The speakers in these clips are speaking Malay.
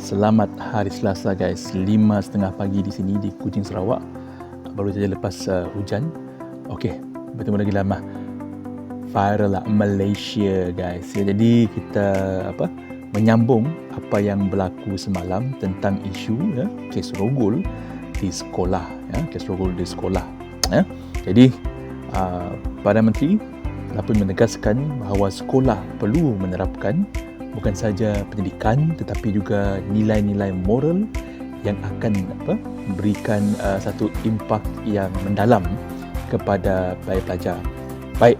Selamat hari Selasa guys. Lima setengah pagi di sini di Kuching Sarawak. Baru saja lepas uh, hujan. Okey, bertemu lagi lama. Viral lah Malaysia guys. Ya, jadi kita apa menyambung apa yang berlaku semalam tentang isu ya kes rogol di sekolah ya kes rogol di sekolah ya. Jadi uh, Perdana Menteri telah pun menegaskan bahawa sekolah perlu menerapkan bukan saja pendidikan tetapi juga nilai-nilai moral yang akan apa memberikan uh, satu impak yang mendalam kepada pelajar-pelajar. Baik,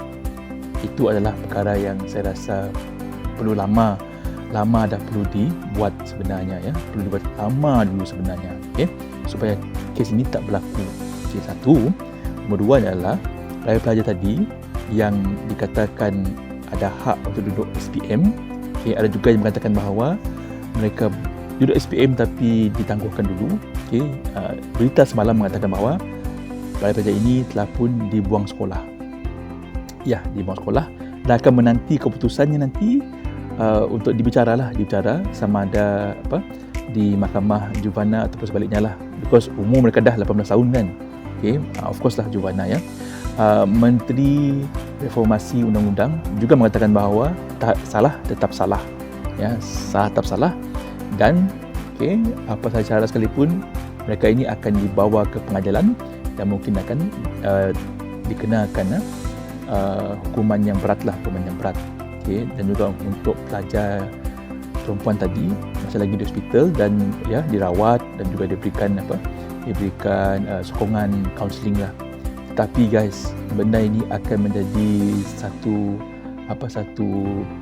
itu adalah perkara yang saya rasa perlu lama lama dah perlu dibuat sebenarnya ya. Perlu dibuat lama dulu sebenarnya okey? Supaya kes ini tak berlaku. Okay, satu. Nombor dua adalah pelajar-pelajar tadi yang dikatakan ada hak untuk duduk SPM Okay, ada juga yang mengatakan bahawa mereka duduk SPM tapi ditangguhkan dulu. Okay, uh, berita semalam mengatakan bahawa pelajar-pelajar ini telah pun dibuang sekolah. Ya, dibuang sekolah dan akan menanti keputusannya nanti uh, untuk dibicaralah, dibicara sama ada apa di mahkamah juvana ataupun sebaliknya lah. Because umur mereka dah 18 tahun kan. Okay, uh, of course lah juvana ya. Uh, Menteri Reformasi Undang-Undang juga mengatakan bahawa tak salah tetap salah. Ya salah tetap salah. Dan okay, apa sahaja cara sekalipun mereka ini akan dibawa ke pengadilan dan mungkin akan uh, dikenakan uh, hukuman yang berat lah hukuman yang berat. Okay, dan juga untuk pelajar perempuan tadi masih lagi di hospital dan ya dirawat dan juga diberikan apa diberikan uh, sokongan counselling lah tapi guys benda ini akan menjadi satu apa satu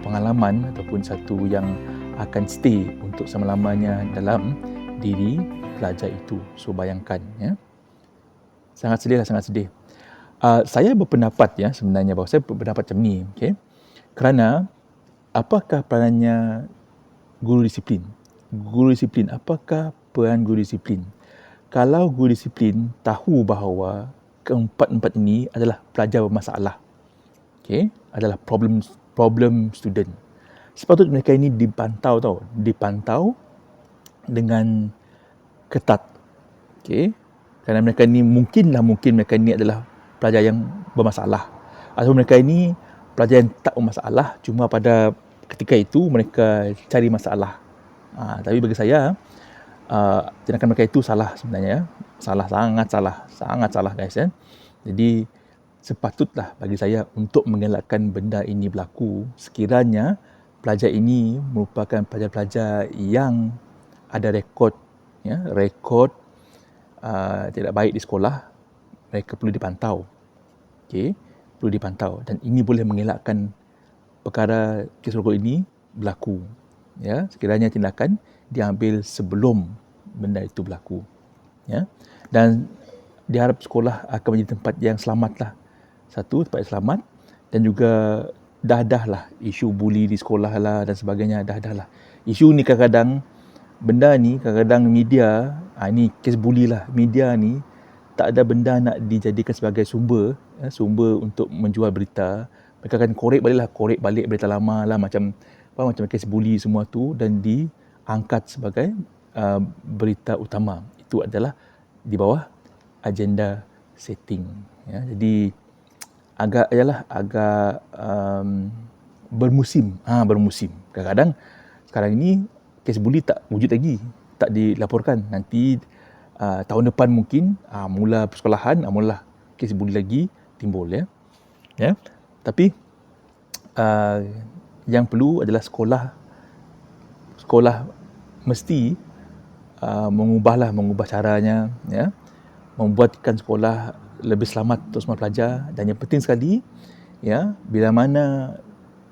pengalaman ataupun satu yang akan stay untuk selama-lamanya dalam diri pelajar itu. So bayangkan ya. Sangat sedih lah sangat sedih. Uh, saya berpendapat ya sebenarnya bahawa saya berpendapat macam ni okay? kerana apakah perannya guru disiplin? Guru disiplin apakah peran guru disiplin? Kalau guru disiplin tahu bahawa keempat-empat ini adalah pelajar bermasalah. Okay, adalah problem problem student. Sepatutnya mereka ini dipantau tau, dipantau dengan ketat. Okay, kerana mereka ini mungkinlah mungkin mereka ini adalah pelajar yang bermasalah. Atau mereka ini pelajar yang tak bermasalah, cuma pada ketika itu mereka cari masalah. Ha, tapi bagi saya, uh, tindakan mereka itu salah sebenarnya salah sangat salah sangat salah guys ya. Jadi sepatutlah bagi saya untuk mengelakkan benda ini berlaku sekiranya pelajar ini merupakan pelajar-pelajar yang ada rekod ya rekod uh, tidak baik di sekolah mereka perlu dipantau. Okey perlu dipantau. Dan ini boleh mengelakkan perkara kes rokok ini berlaku ya. Sekiranya tindakan diambil sebelum benda itu berlaku ya. Dan diharap sekolah akan menjadi tempat yang selamat lah satu tempat yang selamat dan juga dah dah lah isu buli di sekolah lah dan sebagainya dah dah lah isu ni kadang-kadang benda ni kadang-kadang media ha, ni kes buli lah. Media ni tak ada benda nak dijadikan sebagai sumber ya, sumber untuk menjual berita. Mereka akan korek balik lah korek balik berita lama lah macam apa macam kes buli semua tu dan diangkat sebagai uh, berita utama. Itu adalah di bawah agenda setting ya. Jadi agak ialah agak um, bermusim. Ha bermusim. Kadang-kadang sekarang ini kes buli tak wujud lagi tak dilaporkan. Nanti uh, tahun depan mungkin uh, mula persekolahan uh, mula kes buli lagi timbul ya. Ya. Tapi uh, yang perlu adalah sekolah sekolah mesti uh, mengubahlah mengubah caranya ya. Membuatkan sekolah lebih selamat untuk semua pelajar. Dan yang penting sekali ya bila mana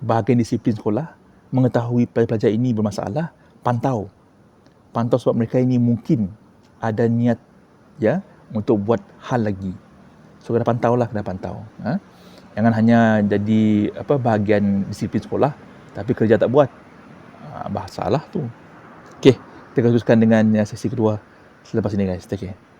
bahagian disiplin sekolah mengetahui pelajar-pelajar ini bermasalah pantau. Pantau sebab mereka ini mungkin ada niat ya untuk buat hal lagi. So kena pantau lah kena pantau ha? jangan hanya jadi apa bahagian disiplin sekolah tapi kerja tak buat. Ha, bahasalah tu okey kita teruskan dengan sesi kedua selepas ini guys. Take care